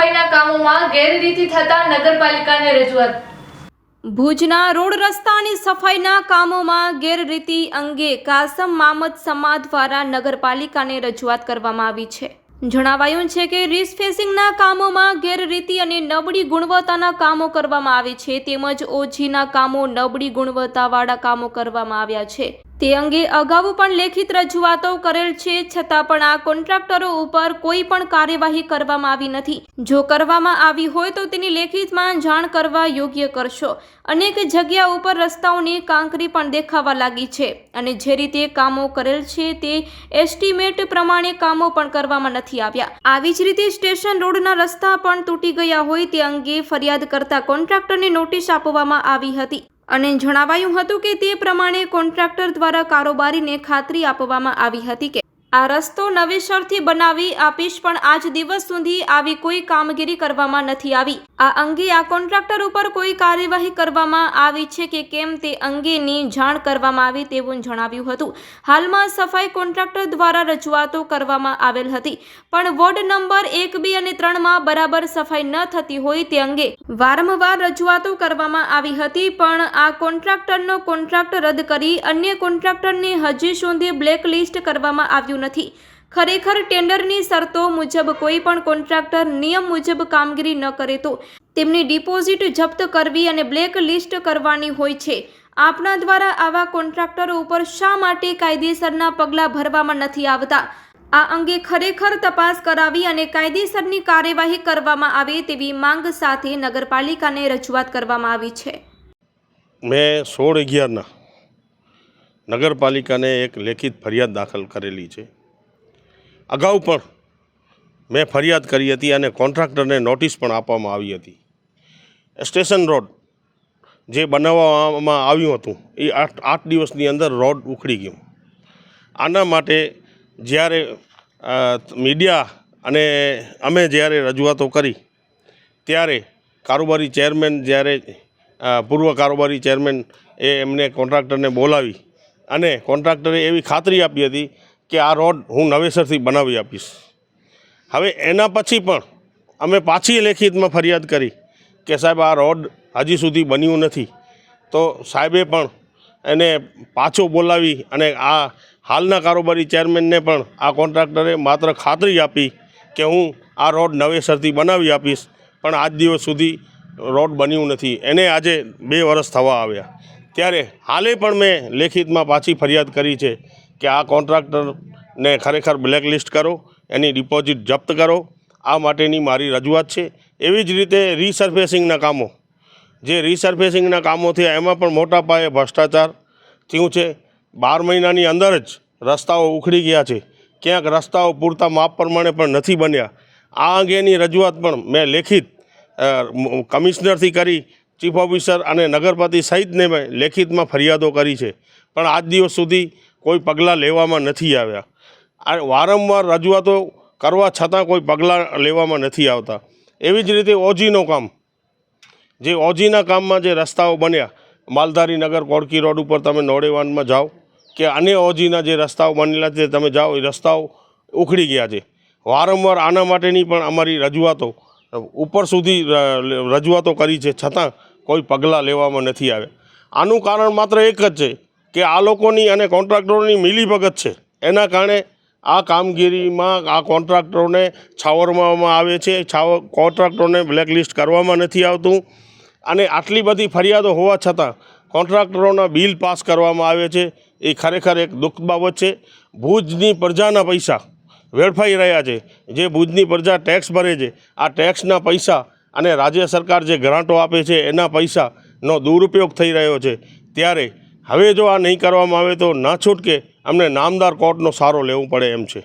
સફાઈના કામોમાં ગેરરીતિ થતા નગરપાલિકાને રજૂઆત. ભુજના રોડ રસ્તાની સફાઈના કામોમાં ગેરરીતિ અંગે કાસમ મામદ સમા દ્વારા નગરપાલિકાને રજૂઆત કરવામાં આવી છે. જણાવાયું છે કે રિસફેસિંગના કામોમાં ગેરરીતિ અને નબળી ગુણવત્તાના કામો કરવામાં આવે છે, તેમજ ઓછીના કામો નબળી ગુણવત્તાવાળા કામો કરવામાં આવ્યા છે. તે અંગે અગાઉ પણ લેખિત રજૂઆતો કરેલ છે, છતાં પણ આ કોન્ટ્રાક્ટરો ઉપર કોઈ પણ કાર્યવાહી કરવામાં આવી નથી. જો કરવામાં આવી હોય તો તેની લેખિતમાં જાણ કરવા યોગ્ય કરશો. અનેક જગ્યા ઉપર રસ્તાઓની કાંકરી પણ દેખાવા લાગી છે અને જે રીતે કામો કરેલ છે તે એસ્ટિમેટ પ્રમાણે કામો પણ કરવામાં નથી આવ્યા. આવી જ રીતે સ્ટેશન રોડના રસ્તા પણ તૂટી ગયા હોય તે અંગે ફરિયાદ કરતા કોન્ટ્રાક્ટરને નોટિસ આપવામાં આવી હતી. અને જણાવાયું હતું કે તે પ્રમાણે કોન્ટ્રાક્ટર દ્વારા કારોબારીને ખાતરી આપવામાં આવી હતી કે આ રસ્તો નવેસરથી બનાવી આપીશ પણ આજ દિવસ સુધી આવી કોઈ કામગીરી કરવામાં નથી આવી. આ અંગે આ કોન્ટ્રાક્ટર ઉપર કોઈ કાર્યવાહી કરવામાં આવી છે કે કેમ તે અંગેની જાણ કરવામાં આવી તેવું જણાવ્યું હતું. હાલમાં સફાઈ કોન્ટ્રાક્ટર દ્વારા રજૂઆતો કરવામાં આવેલ હતી, પણ વોર્ડ નંબર એક બે અને ત્રણમાં બરાબર સફાઈ ન થતી હોય તે અંગે વારંવાર રજૂઆતો કરવામાં આવી હતી, પણ આ કોન્ટ્રાક્ટરનો કોન્ટ્રાક્ટ રદ કરી અન્ય કોન્ટ્રાક્ટરને હજી સુધી બ્લેકલિસ્ટ કરવામાં આવ્યું નથી. ખરેખર ટેન્ડરની શરતો મુજબ કોઈ પણ કોન્ટ્રાક્ટર નિયમ મુજબ કામગીરી ન કરે તો તેમની ડિપોઝિટ જપ્ત કરવી અને બ્લેક લિસ્ટ કરવાની હોય છે. આપના દ્વારા આવા કોન્ટ્રાક્ટરો ઉપર શા માટે કાયદેસરના પગલાં ભરવામાં નથી આવતા? આ અંગે ખરેખર તપાસ કરાવી અને કાયદેસરની કાર્યવાહી કરવામાં આવે તેવી માંગ સાથે નગરપાલિકાને રજૂઆત કરવામાં આવી છે. મેં સોળ અગિયારના નગરપાલિકાને એક લેખિત ફરિયાદ દાખલ કરેલી છે. અગાઉ પણ મેં ફરિયાદ કરી હતી અને કોન્ટ્રાક્ટરને નોટિસ પણ આપવામાં આવી હતી. સ્ટેશન રોડ જે બનાવવામાં આવ્યું હતું, એ આઠ આઠ દિવસની અંદર રોડ ઉખડી ગયું. આના માટે જ્યારે મીડિયા અને અમે જ્યારે રજૂઆતો કરી, ત્યારે કારોબારી ચેરમેન જ્યારે પૂર્વ કારોબારી ચેરમેન એ એમને કોન્ટ્રાક્ટરને બોલાવી અને કોન્ટ્રાક્ટરે એવી ખાતરી આપી હતી કે આ રોડ હું નવેસરથી બનાવી આપીશ. હવે એના પછી પણ અમે પાછી લેખિતમાં ફરિયાદ કરી કે સાહેબ આ રોડ હજી સુધી બન્યું નથી. તો સાહેબે પણ એને પાછો બોલાવી અને આ હાલના કારોબારી ચેરમેનને પણ આ કોન્ટ્રાક્ટરે માત્ર ખાતરી આપી કે હું આ રોડ નવેસરથી બનાવી આપીશ, પણ આજ દિવસ સુધી રોડ બન્યું નથી. એને આજે બે વર્ષ થવા આવ્યા. ત્યારે હાલે પણ મેં લેખિતમાં પાછી ફરિયાદ કરી છે કે આ કોન્ટ્રાક્ટરને ખરેખર બ્લેકલિસ્ટ કરો, એની ડિપોઝિટ જપ્ત કરો. આ માટેની મારી રજૂઆત છે. એવી જ રીતે રીસર્ફેસિંગના કામો. જે રીસર્ફેસિંગના કામો થયા, એમાં પણ મોટા પાયે ભ્રષ્ટાચાર થયું છે. બાર મહિનાની અંદર જ રસ્તાઓ ઉખડી ગયા છે. ક્યાંક રસ્તાઓ પૂરતા માપ પ્રમાણે પણ નથી બન્યા. આ અંગેની રજૂઆત પણ મેં લેખિત કમિશનરથી કરી, ચીફ ઓફિસર અને નગરપતિ સહિતને મેં લેખિતમાં ફરિયાદો કરી છે. પણ આજ દિવસ સુધી કોઈ પગલાં લેવામાં નથી આવ્યા. આ વારંવાર રજૂઆતો કરવા છતાં કોઈ પગલાં લેવામાં નથી આવતા. એવી જ રીતે ઓજીનો કામ. જે ઓજીના કામમાં જે રસ્તાઓ બન્યા, માલધારી નગર કોડકી રોડ ઉપર તમે નોડેવાનમાં જાઓ કે અને ઓજીના જે રસ્તાઓ બનેલા છે, તમે જાઓ, એ રસ્તાઓ ઉખડી ગયા છે. વારંવાર આના માટેની પણ અમારી રજૂઆતો, ઉપર સુધી રજૂઆતો કરી છે, છતાં કોઈ પગલાં લેવામાં નથી આવ્યા. આનું કારણ માત્ર એક જ છે. કે આ લોકોની અને કોન્ટ્રાક્ટરોની મિલીભગત છે. એના કારણે આ કામગીરીમાં આ કોન્ટ્રાક્ટરોને છાવરવામાં આવે છે. છાવ, કોન્ટ્રાક્ટરોને બ્લેકલિસ્ટ કરવામાં નથી આવતું. અને આટલી બધી ફરિયાદો હોવા છતાં કોન્ટ્રાક્ટરોના બિલ પાસ કરવામાં આવે છે. એ ખરેખર એક દુઃખ બાબત છે. ભુજની પ્રજાના પૈસા વેડફાઈ રહ્યા છે. જે ભુજની પ્રજા ટેક્સ ભરે છે, આ ટેક્સના પૈસા અને રાજ્ય સરકાર જે ગ્રાન્ટો આપે છે, એના પૈસાનો દુરુપયોગ થઈ રહ્યો છે. ત્યારે હવે જો આ નહીં કરવામાં આવે તો ના છૂટકે અમને નામદાર કોર્ટનો સારો લેવું પડે એમ છે.